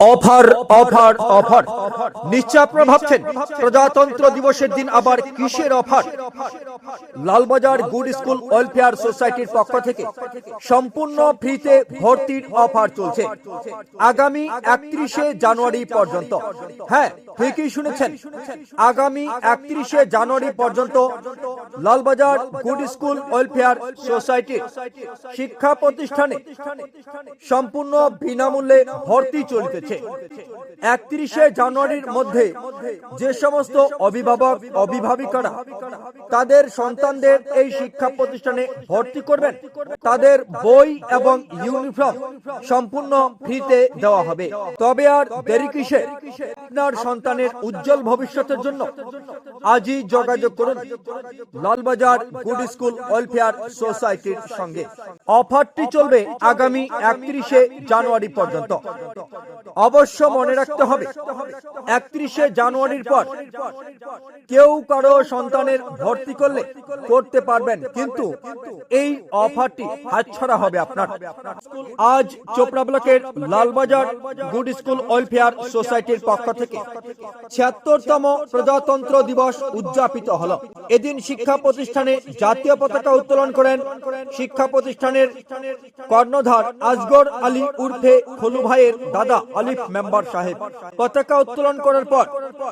Offer offer offer. নিশ্চয় আপনারা প্রজাতন্ত্র দিবসের দিন আবার কিসের offer? Lalbazar good school welfare সোসাইটির পক্ষ থেকে সম্পূর্ণ ফ্রিতে ভর্তির অফার চলছে। আগামী একত্রিশে জানুয়ারি পর্যন্ত। হ্যাঁ ঠিকই শুনেছেন। আগামী একত্রিশে জানুয়ারি পর্যন্ত লালবাজার গুড স্কুল ওয়েলফেয়ার সোসাইটির শিক্ষা প্রতিষ্ঠানে সম্পূর্ণ বিনামূল্যে ভর্তি চলিতেছে। একত্রিশে জানুয়ারির মধ্যে যে সমস্ত অভিভাবক অভিভাবিকারা তাদের সন্তানদের এই শিক্ষা প্রতিষ্ঠানে ভর্তি করবেন। তাদের বই এবং ইউনিফর্ম সম্পূর্ণ ফ্রিতে দেওয়া হবে। তবে আর দেরি কিসে? আপনার সন্তানের উজ্জ্বল ভবিষ্যতের জন্য আজই যোগাযোগ করুন লালবাজার গুড স্কুল ওয়েলফেয়ার সোসাইটির সঙ্গে। অফারটি চলবে আগামী একত্রিশে জানুয়ারি পর্যন্ত। অবশ্য মনে রাখতে হবে, একত্রিশে জানুয়ারির পর কেউ কারও সন্তানের ভর্তি করলে করতে পারবেন, কিন্তু এই অফারটি হাতছাড়া হবে আপনার। আজ চোপড়া ব্লকের লালবাজার গুড স্কুল ওয়েলফেয়ার সোসাইটির পক্ষ থেকে ছিয়াত্তরতম প্রজাতন্ত্র দিবস উদযাপিত হলো। এদিন শিক্ষা প্রতিষ্ঠানে জাতীয় পতাকা উত্তোলন করেন শিক্ষা প্রতিষ্ঠানের কর্ণধার আজগর আলী উর্ফে খলু ভাইয়ের দাদা আলিফ মেম্বার সাহেব। পতাকা উত্তোলন করার পর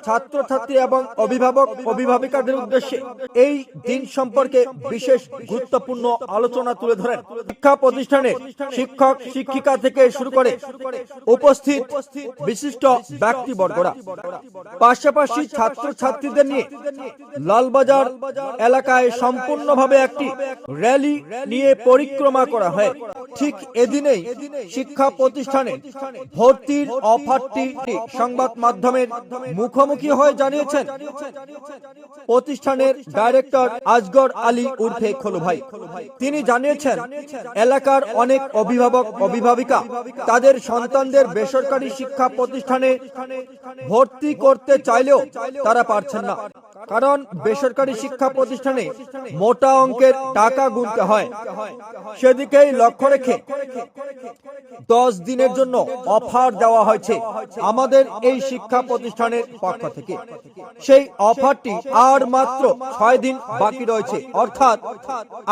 ছাত্রছাত্রী এবং অভিভাবক, অভিভাবিকাদের উদ্দেশ্যে এই দিন সম্পর্কে বিশেষ গুরুত্বপূর্ণ আলোচনা তুলে ধরেন। শিক্ষা প্রতিষ্ঠানের শিক্ষক, শিক্ষিকা থেকে শুরু করে উপস্থিত বিশিষ্ট ব্যক্তিবর্গরা। পাশাপাশি ছাত্রছাত্রীদের নিয়ে লালবাজার এলাকায় সম্পূর্ণভাবে একটি র্যালি নিয়ে পরিক্রমা করা হয়। ঠিক এদিনেই শিক্ষা প্রতিষ্ঠানে ভর্তির অফারটি সংবাদ মাধ্যমের মুখোমুখি হয়ে জানিয়েছেন। প্রতিষ্ঠানের ডাইরেক্টর আজগর আলী উর্ফে খোলো ভাই। তিনি জানিয়েছেন, এলাকার অনেক অভিভাবক, অভিভাবিকা, তাদের সন্তানদের বেসরকারি শিক্ষা প্রতিষ্ঠানে ভর্তি করতে চাইলেও তারা পারছেন না। কারণ বেসরকারি শিক্ষা প্রতিষ্ঠানে মোটা অঙ্কের টাকা গুনতে হয়। সেদিকেই লক্ষ্য রেখে দশ দিনের জন্য অফার দেওয়া হয়েছে আমাদের এই শিক্ষা প্রতিষ্ঠানের পক্ষ থেকে। সেই অফারটি আর মাত্র ছয় দিন বাকি রয়েছে। অর্থাৎ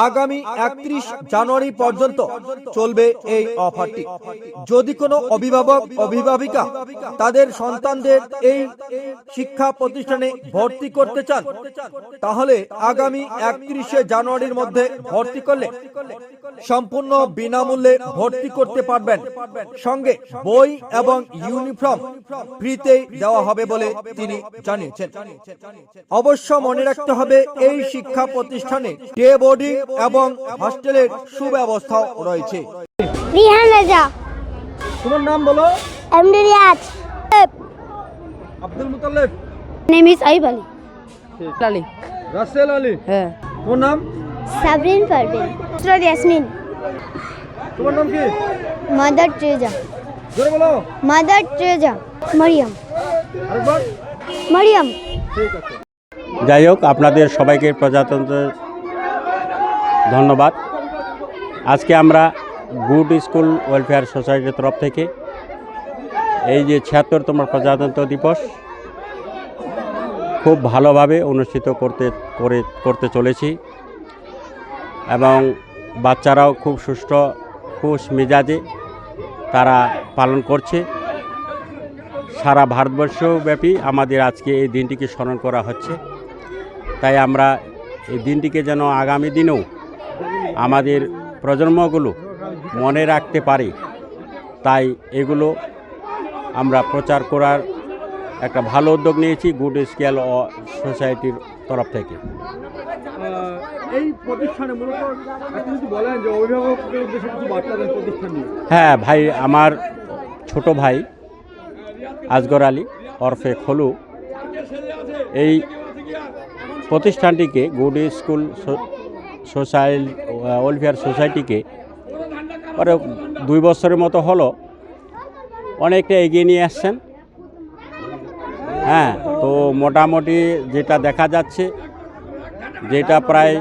আগামী একত্রিশ জানুয়ারি পর্যন্ত চলবে এই অফারটি। যদি কোনো অভিভাবক, অভিভাবিকা তাদের সন্তানদের এই শিক্ষা প্রতিষ্ঠানে ভর্তি করতে চান তাহলে আগামী একত্রিশে জানুয়ারির মধ্যে ভর্তি করলে সম্পূর্ণ বিনামূল্যে ভর্তি করতে পারবেন। সঙ্গে বই এবং ইউনিফর্ম ফ্রিতে দেওয়া হবে বলে তিনি জানিয়েছেন। অবশ্য মনে রাখতে হবে এই শিক্ষা প্রতিষ্ঠানে ডে বোর্ডিং এবং হস্টেলের সুব্যবস্থাও রয়েছে। তোমার নাম বলো? MD Riyaz. Abdul Mutallib name is Aib Ali Ali. Rasel Ali? হ্যাঁ। তোমার নাম? সাবরিন পারভিন ইয়াসমিন। তোমার নাম কি? Mother Teresa. জোরে বলো। Mother Teresa. মারিয়াম। আরেকবার। মারিয়াম। ঠিক আছে। যাই হোক আপনাদের সবাইকে প্রজাতন্ত্র ধন্যবাদ। আজকে আমরা গুড স্কুল ওয়েলফেয়ার সোসাইটির তরফ থেকে এই যে ছিয়াত্তরতম প্রজাতন্ত্র দিবস খুব ভালোভাবে অনুষ্ঠিত করতে, করে, করতে চলেছি। এবং বাচ্চারাও খুব সুষ্ঠু খুশ মেজাজে তারা পালন করছে। সারা ভারতবর্ষব্যাপী আমাদের আজকে এই দিনটিকে স্মরণ করা হচ্ছে। তাই আমরা এই দিনটিকে যেন আগামী দিনেও আমাদের প্রজন্মগুলো মনে রাখতে পারি, তাই এগুলো আমরা প্রচার করার একটা ভালো উদ্যোগ নিয়েছি গুড স্কেল সোসাইটির তরফ থেকে। এই প্রতিষ্ঠানে মূলত আপনি যদি বলেন যে অভিভাবকদের উদ্দেশ্যে কিছু বার্তা দেন প্রতিষ্ঠান নিয়ে। হ্যাঁ ভাই আমার ছোট ভাই আজগর আলী ওরফে খলু এই প্রতিষ্ঠানটিকে গুড স্কুল সোসাইল ওয়েলফেয়ার সোসাইটিকে দুই বছরের মতো হলো অনেকটা এগিয়ে নিয়ে আসছেন। হ্যাঁ তো মোটামুটি যেটা দেখা যাচ্ছে, যেটা প্রায়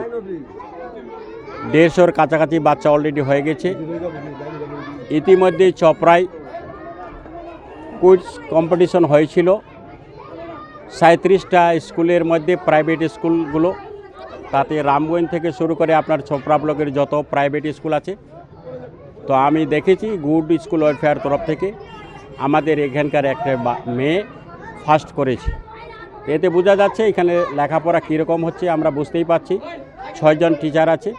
দেড়শোর কাছাকাছি বাচ্চা অলরেডি হয়ে গেছে। ইতিমধ্যে চপড়ায় কুইজ কম্পিটিশন হয়েছিল। সাঁত্রিশটা স্কুলের মধ্যে প্রাইভেট স্কুলগুলো, তাতে রামগঞ্জ থেকে শুরু করে আপনার ছোপড়া ব্লকের যত প্রাইভেট স্কুল আছে। তো আমি দেখেছি, গুড স্কুল ওয়েলফেয়ার তরফ থেকে। আমাদের এখানকার একটা মেয়ে ফার্স্ট করেছে। এতে বোঝা যাচ্ছে এখানে লেখাপড়া কীরকম হচ্ছে, আমরা বুঝতেই পারছি। ছয়জন টিচার আছে।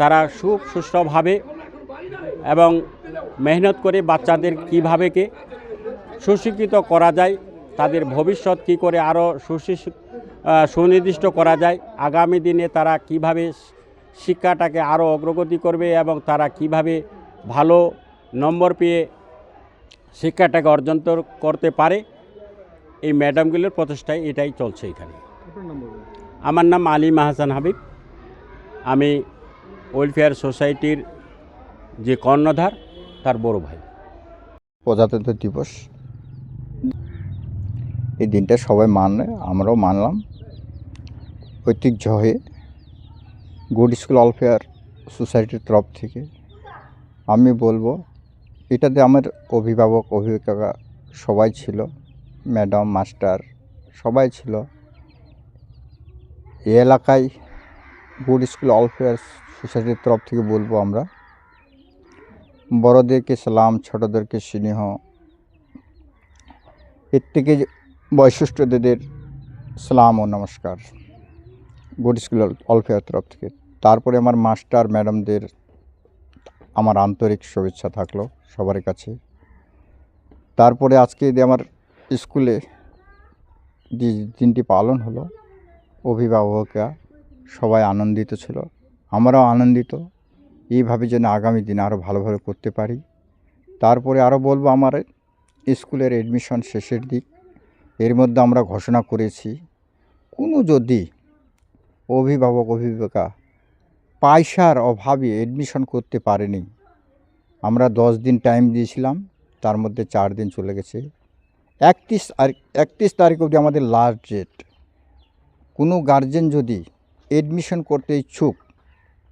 তারা খুব সুষ্ঠুভাবে এবং মেহনত করে বাচ্চাদের কীভাবে কে সুশিক্ষিত করা যায়, তাদের ভবিষ্যৎ কী করে আরও সুনির্দিষ্ট করা যায়, আগামী দিনে তারা কীভাবে শিক্ষাটাকে আরও অগ্রগতি করবে এবং তারা কীভাবে ভালো নম্বর পেয়ে শিক্ষাটাকে অর্জন করতে পারে। এই ম্যাডামগুলোর প্রচেষ্টায় এটাই চলছে এখানে। আমার নাম আলী মাহাসান হাবিব। আমি ওয়েলফেয়ার সোসাইটির যে কর্ণধার তার বড় ভাই। প্রজাতন্ত্র দিবস। এই দিনটা সবাই মানে আমরাও মানলাম। ঐতিহ্য হয়ে গুড স্কুল ওয়েলফেয়ার সোসাইটির তরফ থেকে আমি বলব এটাতে আমার অভিভাবক অভিভাবিকা সবাই ছিল। ম্যাডাম, মাস্টার, সবাই ছিল। এই এলাকায় গুড স্কুল ওয়েলফেয়ার সোসাইটির তরফ থেকে বলব আমরা। বড়দেরকে সালাম, ছোটদেরকে স্নেহ। এর থেকে বৈশিষ্ট্যদের সালাম ও নমস্কার গুড স্কুল অলফেয়ার তরফ থেকে। তারপরে আমার মাস্টার ম্যাডামদের আমার আন্তরিক শুভেচ্ছা থাকল সবার কাছে। তারপরে আজকে আমার স্কুলে যে দিনটি পালন হলো, অভিভাবকরা সবাই আনন্দিত ছিল। আমরাও আনন্দিত। এইভাবে যেন আগামী দিনে আরও ভালোভাবে করতে পারি। তারপরে আরও বলব আমার স্কুলের এডমিশন শেষের দিক। এর মধ্যে আমরা ঘোষণা করেছি, কোনো যদি অভিভাবক, অভিভাবিকা পয়সার অভাবে এডমিশন করতে পারেনি, আমরা দশ দিন টাইম দিয়েছিলাম, তার মধ্যে চার দিন চলে গেছে। একত্রিশ তারিখ একত্রিশ তারিখ অবধি আমাদের লাস্ট ডেট কোনো গার্জেন যদি এডমিশন করতে ইচ্ছুক,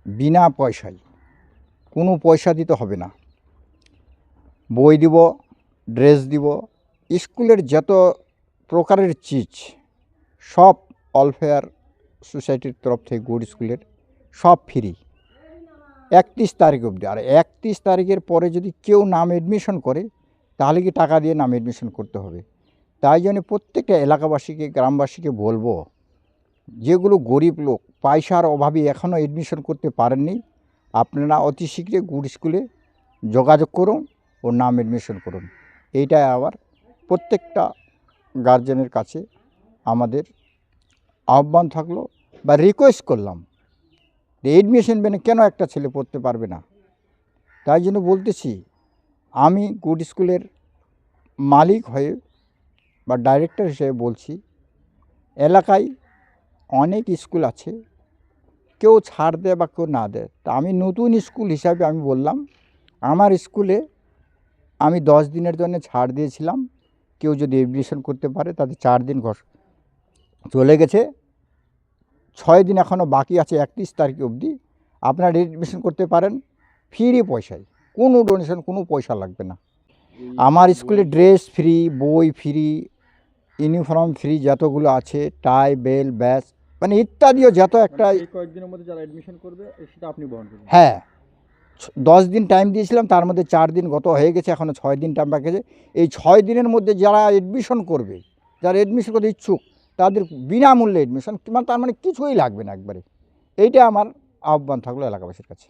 বিনা পয়সায়, কোনো পয়সা দিতে হবে না। বই দিব ড্রেস দিব, স্কুলের যত প্রকারের চিজ, সব অলফেয়ার সোসাইটির তরফ থেকে গুড স্কুলের, সব ফ্রি একত্রিশ তারিখ অবধি, আর একত্রিশ তারিখের পরে যদি কেউ নাম এডমিশন করে তাহলে কি টাকা দিয়ে নাম এডমিশন করতে হবে? তাই জন্য প্রত্যেকটা এলাকাবাসীকে, গ্রামবাসীকে বলব, যেগুলো গরিব লোক, পয়সার অভাবে এখনও এডমিশন করতে পারেননি, আপনারা অতি শীঘ্রই গুড স্কুলে যোগাযোগ করুন ও নাম এডমিশন করুন। এইটাই আবার প্রত্যেকটা গার্জেনের কাছে আমাদের আহ্বান থাকল বা রিকোয়েস্ট করলাম এডমিশন বেনে কেন একটা ছেলে পড়তে পারবে না? তাই জন্য বলতেছি আমি গুড স্কুলের মালিক হয়ে বা ডাইরেক্টর হিসেবে বলছি, এলাকায় অনেক স্কুল আছে, কেউ ছাড় দেয় বা কেউ না দেয়। তা আমি নতুন স্কুল হিসাবে আমি বললাম, আমার স্কুলে আমি দশ দিনের জন্য ছাড় দিয়েছিলাম, কেউ যদি এডমিশন করতে পারে তাদের চার দিন ঘর চলে গেছে। ছয় দিন এখনও বাকি আছে, একত্রিশ তারিখ অবধি। আপনারা এডমিশন করতে পারেন ফ্রি পয়সায়। কোনো ডোনেশন কোনো পয়সা লাগবে না। আমার স্কুলে ড্রেস ফ্রি বই ফ্রি ইউনিফর্ম ফ্রি যতগুলো আছে টাই বেল ব্যাস মানে ইত্যাদিও যত একটা কয়েকদিনের মধ্যে যারা এডমিশন করবে সেটা আপনি বহন করবেন। হ্যাঁ। দশ দিন টাইম দিয়েছিলাম তার মধ্যে চার দিন গত হয়ে গেছে এখনও ছয় দিন টাইম বাকি আছে। এই ছয় দিনের মধ্যে যারা অ্যাডমিশন করবে যারা অ্যাডমিশন করতে ইচ্ছুক তাদের বিনামূল্যে এডমিশন মানে তার মানে কিছুই লাগবে না একবারে। এইটা আমার আহ্বান থাকল এলাকাবাসীর কাছে।